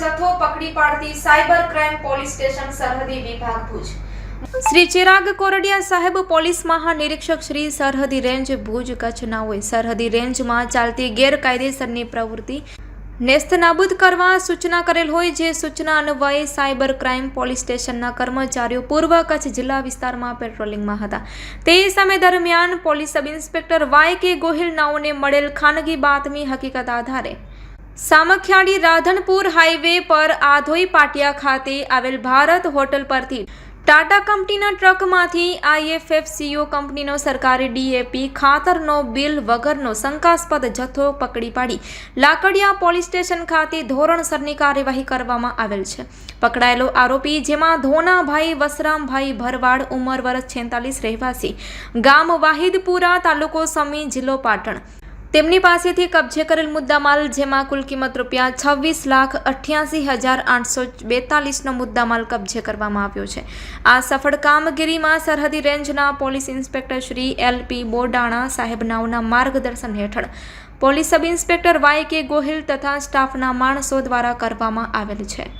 જથ્થો પકડી પાડતી સાયબર ક્રાઇમ પોલીસ સ્ટેશન સરહદી વિભાગ ભુજ. શ્રી ચિરાગ કોરડિયા સાહેબ પોલીસ મહાનિરીક્ષક શ્રી સરહદી રેન્જ ભુજ કચ્છના હોય. સરહદી રેન્જમાં ચાલતી ગેરકાયદેસરની પ્રવૃત્તિ નેસ્તનાબૂદ કરવા સૂચના કરેલ હોય જે સૂચના અન્વયે સાયબર ક્રાઇમ પોલીસ સ્ટેશનના કર્મચારીઓ પૂર્વ કચ્છ જિલ્લા વિસ્તારમાં પેટ્રોલિંગમાં હતા. તે સમય દરમિયાન પોલીસ સબ ઇન્સ્પેક્ટર વાય કે ગોહિલ નાઓને મળેલ ખાનગી બાતમી હકીકત આધારે સામખિયાળી રાધનપુર હાઈવે પર આધોઈ પાટિયા ખાતે આવેલ ભારત હોટલ પરથી ટાટા કંપનીના ટ્રકમાંથી આઈએફએફસીઓ કંપનીનો સરકારી ડીએપી ખાતરનો બિલ વગરનો શંકાસ્પદ જથ્થો પકડી પાડી લાકડિયા પોલીસ સ્ટેશન ખાતે ધોરણસરની કાર્યવાહી કરવામાં આવેલ છે. પકડાયેલો આરોપી જેમાં ધોનાભાઈ વસરામભાઈ ભરવાડ ઉંમર વર્ષ છેતાલીસ રહેવાસી ગામ વાહિદપુરા તાલુકો સમી જિલ્લો પાટણ. તેમની પાસેથી કબજે કરેલ મુદ્દામાલ, જેમાં કુલ કિંમત રૂપિયા છવ્વીસ લાખ અઠ્યાસી હજાર આઠસો બેતાલીસનો મુદ્દામાલ કબજે કરવામાં આવ્યો છે. આ સફળ કામગીરીમાં સરહદી રેન્જના police inspector Shri L P Bodana સાહેબ નાઓના માર્ગદર્શન હેઠળ પોલીસ સબ ઇન્સ્પેક્ટર વાય કે ગોહિલ તથા સ્ટાફના માણસો દ્વારા કરવામાં આવેલ છે.